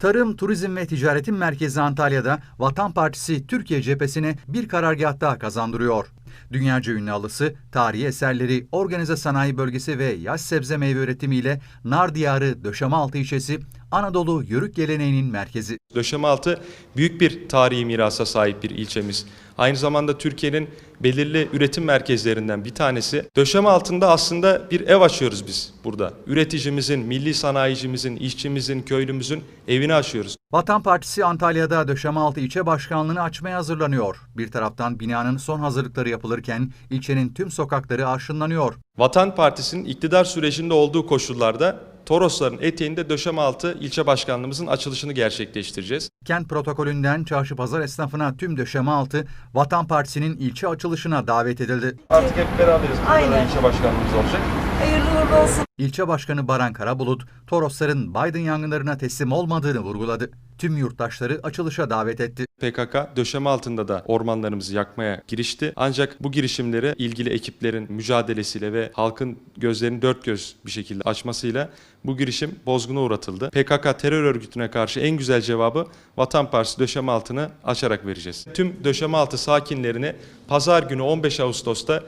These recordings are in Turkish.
Tarım, Turizm ve Ticaretin Merkezi Antalya'da Vatan Partisi Türkiye cephesine bir karargah daha kazandırıyor. Dünyaca ünlü alısı, tarihi eserleri, organize sanayi bölgesi ve yaş sebze meyve üretimiyle Nar Diyarı Döşemealtı ilçesi Anadolu yörük geleneğinin merkezi. Döşemealtı büyük bir tarihi mirasa sahip bir ilçemiz. Aynı zamanda Türkiye'nin belirli üretim merkezlerinden bir tanesi. Döşemealtı'nda aslında bir ev açıyoruz biz burada. Üreticimizin, milli sanayicimizin, işçimizin, köylümüzün evini açıyoruz. Vatan Partisi Antalya'da Döşemealtı ilçe başkanlığını açmaya hazırlanıyor. Bir taraftan binanın son hazırlıkları yapılırken ilçenin tüm sokakları arşınlanıyor. Vatan Partisi'nin iktidar sürecinde olduğu koşullarda Torosların eteğinde Döşemealtı ilçe başkanlığımızın açılışını gerçekleştireceğiz. Kent protokolünden çarşı pazar esnafına tüm Döşemealtı Vatan Partisi'nin ilçe açılışına davet edildi. Artık hep beraberiz. Aynen. ilçe başkanlığımız olacak. Hayırlı uğurlu olsun. İlçe Başkanı Baran Karabulut, Torosların Biden yangınlarına teslim olmadığını vurguladı. Tüm yurttaşları açılışa davet etti. PKK döşeme altında da ormanlarımızı yakmaya girişti. Ancak bu girişimleri ilgili ekiplerin mücadelesiyle ve halkın gözlerini dört göz bir şekilde açmasıyla bu girişim bozguna uğratıldı. PKK terör örgütüne karşı en güzel cevabı Vatan Partisi döşeme altını açarak vereceğiz. Tüm döşeme altı sakinlerini pazar günü 15 Ağustos'ta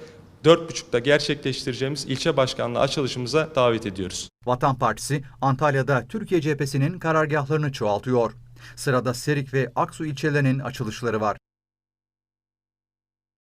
4.30'da gerçekleştireceğimiz ilçe başkanlığı açılışımıza davet ediyoruz. Vatan Partisi Antalya'da Türkiye cephesinin karargahlarını çoğaltıyor. Sırada Serik ve Aksu ilçelerinin açılışları var.